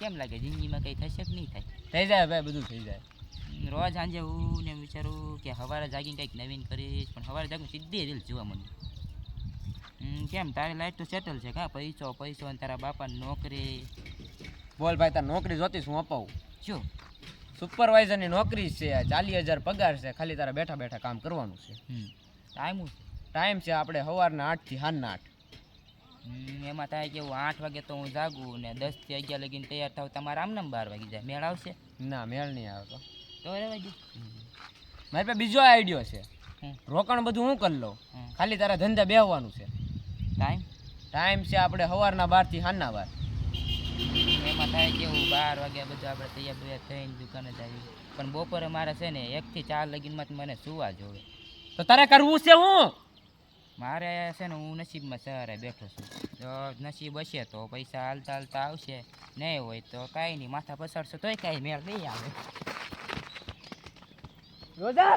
કેમ લાગે? જિંદગીમાં કંઈ થશે કે નહીં થાય? થઈ જાય ભાઈ બધું થઈ જાય. રોજ સાંજે હું ને એમ વિચારું કે સવારે જાગીને કંઈક નવીન કરીશ પણ સવારે જાગું સીધી રીલ જોવા મને કેમ? તારી લાઈફ તો સેટલ છે કા? પૈસો પૈસો અને તારા બાપાની નોકરી. બોલ ભાઈ તાર નોકરી જોતી શું અપાવું? શું? સુપરવાઇઝરની નોકરી છે ચાલીસ હજાર પગાર છે ખાલી તારા બેઠા બેઠા કામ કરવાનું છે. ટાઈમ ટાઈમ છે આપણે સવારના આઠથી સાંજના આઠ. એમાં થાય કેવું આઠ વાગે તો હું જાગું ને દસથી અગિયાર લગીને તૈયાર થાવ તમારે આમ નામ બાર વાગી જાય. મેળ આવશે? ના મેળ નહીં આવતો તો. રહેવા દે મારી પાસે બીજો આઈડિયો છે. રોકાણ બધું હું કરી લઉં? ખાલી તારા ધંધા બેહવાનું છે. ટાઈમ? ટાઈમ છે આપણે સવારના બારથી સાંજના બાર. એમાં થાય કેવું બાર વાગ્યા બધું આપણે તૈયાર તૈયાર થઈને દુકાને જ આવી પણ બપોરે મારે છે ને એકથી ચાર લગીનમાં મને સુવા જોવે તો તારે કરવું છે હું? મારે છે ને હું નસીબમાં સહારે બેઠો છું. જો નસીબ હશે તો પૈસા હાલતા હાલતા આવશે, નહીં હોય તો કાંઈ નહીં. માથા પસારશો તોય કાંઈ મેળ નહીં આવે. રોજા